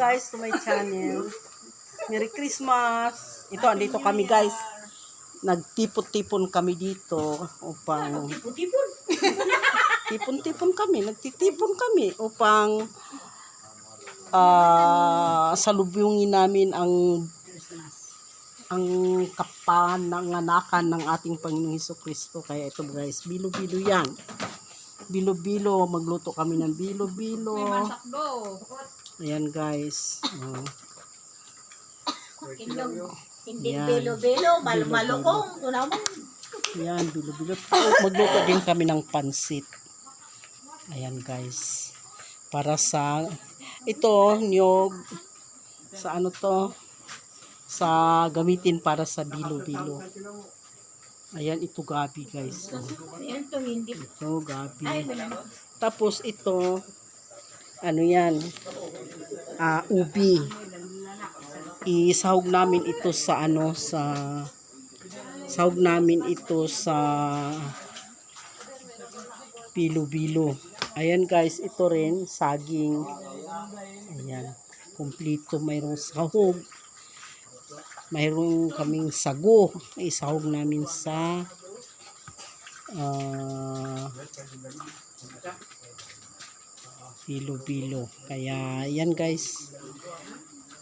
guys to my channel. Merry Christmas. Ito, andito kami guys. Nagtipon-tipon kami dito upang Tipon-tipon. tipon-tipon kami, nagtitipon kami upang ah salubungin namin ang ang kapananganakan ng ating Panginoong Heso Kristo. Kaya ito guys, bilo-bilo yan. Bilo-bilo, magluto kami ng bilo-bilo. Sakdo. Ayan guys. Oh. Hindi Yan. belo-belo. Mal-malukong. Tuna mo. Ayan, bilo-bilo. Magluto din kami ng pansit. Ayan guys. Para sa ito, niyog sa ano to sa gamitin para sa bilo-bilo. Ayan, ito gabi guys. Oh. Yan to hindi. Ito gabi. Wala. Tapos ito, ano yan, ah ubi. Isahog namin ito sa ano, sa, sahog namin ito sa bilo-bilo. Ayan guys, ito rin, saging. Ayan, kumplito, mayroong sahog. Mayroong kaming sago. Isahog namin sa ah bilo-bilo. Kaya yan guys.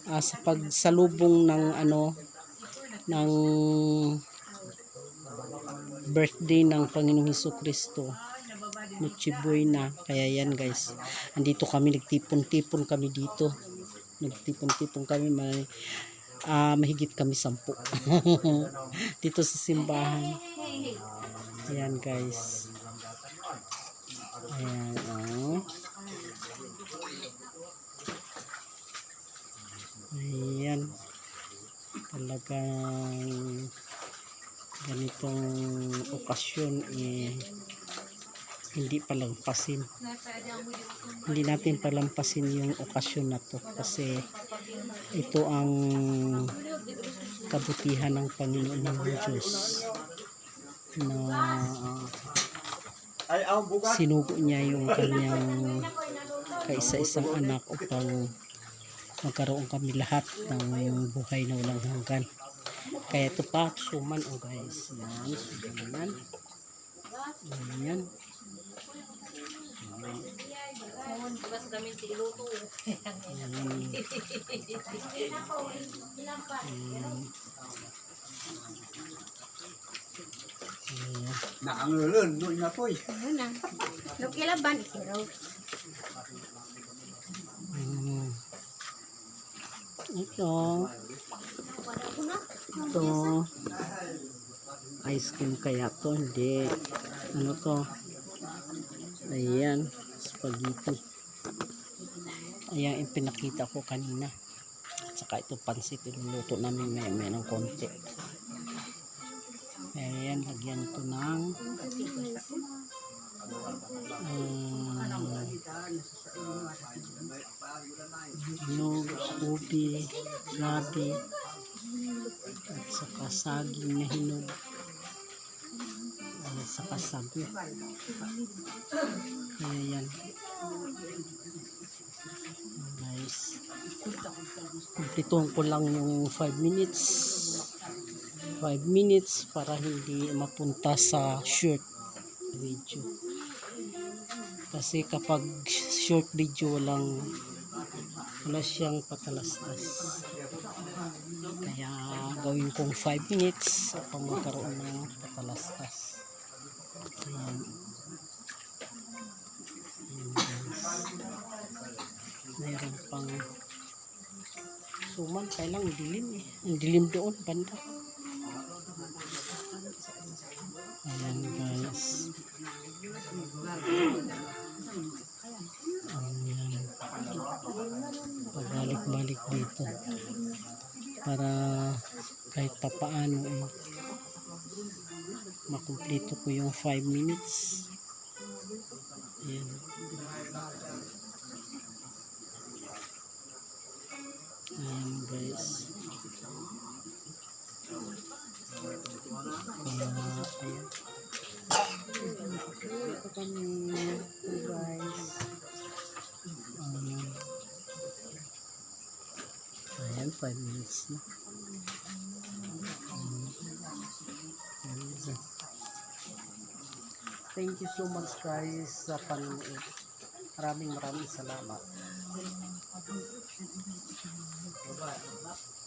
Ah, sa pagsalubong ng ano ng birthday ng Panginoong Hesus Kristo. Noche Buena. Kaya yan guys. Andito kami nagtipon-tipon kami dito. Nagtipon-tipon kami may ah, mahigit kami sampu. dito sa simbahan. Ayan guys. Ayan, oh. Ayan. Talagang ganitong okasyon eh hindi palampasin. Hindi natin palampasin yung okasyon na to kasi ito ang kabutihan ng Panginoon ng Diyos na sinugo niya yung kanyang kaisa-isang anak upang magkaroon kami lahat ng buhay na walang hanggan. Kaya ito pa, suman oh guys. Yan, suman. Yan. Naangulun, no na po. Ano na? Nukilaban. Ikiraw. Mm. Ito. Ito. Ice cream kaya to. Hindi. Ano to? Ayan. Spaghetti. Ayan yung pinakita ko kanina. Saka ito pansit. Iluluto namin may may ng konti. Ayan. Lagyan ko ng um, hinog, ubi, gabi, at saka saging na hinog, at saka sago. Kaya yan. Guys, kumplituhan ko lang yung 5 minutes. 5 minutes para hindi mapunta sa short video. Kasi kapag short video walang wala siyang patalastas. Kaya gawin kong 5 minutes upang magkaroon ng patalastas. Ayan. Mayroon pang suman. Kaya lang dilim eh. Ang dilim doon banda. Ayan guys. Ayan. Pabalik-balik dito. Para kahit papaano eh makumplito ko yung 5 minutes. Ayan. Ayan guys. Kaya, ayan. Ito kami. Guys. Um, Ayan, 5 minutes na. Thank you so much guys sa panonood. Maraming maraming salamat.